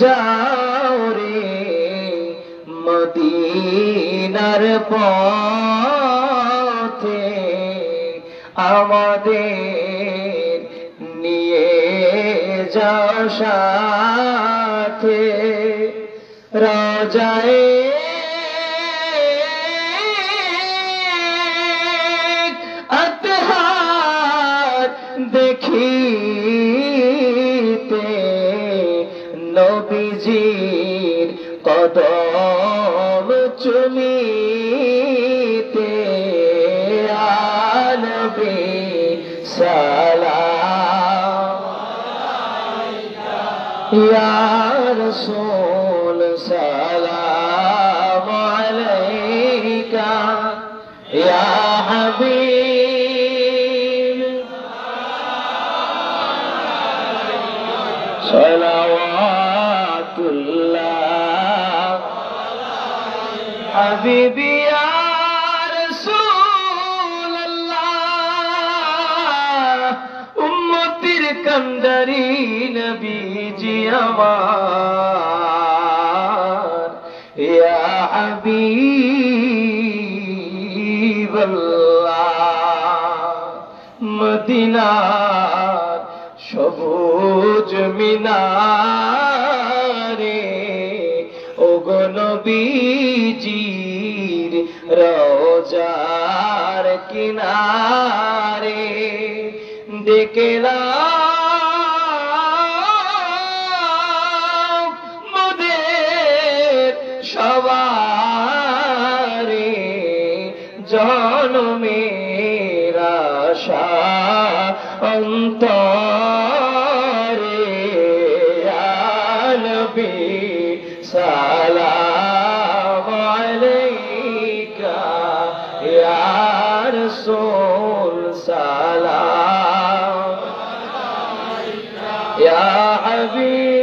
যাও রে মদিনার পথে আমাদের নিয়ে যাও সাথে। রাজায় আতহার নবীজির কদম চুমিতে আনবে সালাম। ইয়া রসূল সালাম আলাইকা। ইয়া হাবিব। সালাওয়াতুল্লাহ হাবিবি উম্মতির কান্দারি নবীজি আমার। ইয়া হাবিবাল্লাহ। মদিনার সবুজ মিনারে নবীজির রোজার কিনারে দেখলাম অন্তরে আলবি সালাম। ইয়া হাবিব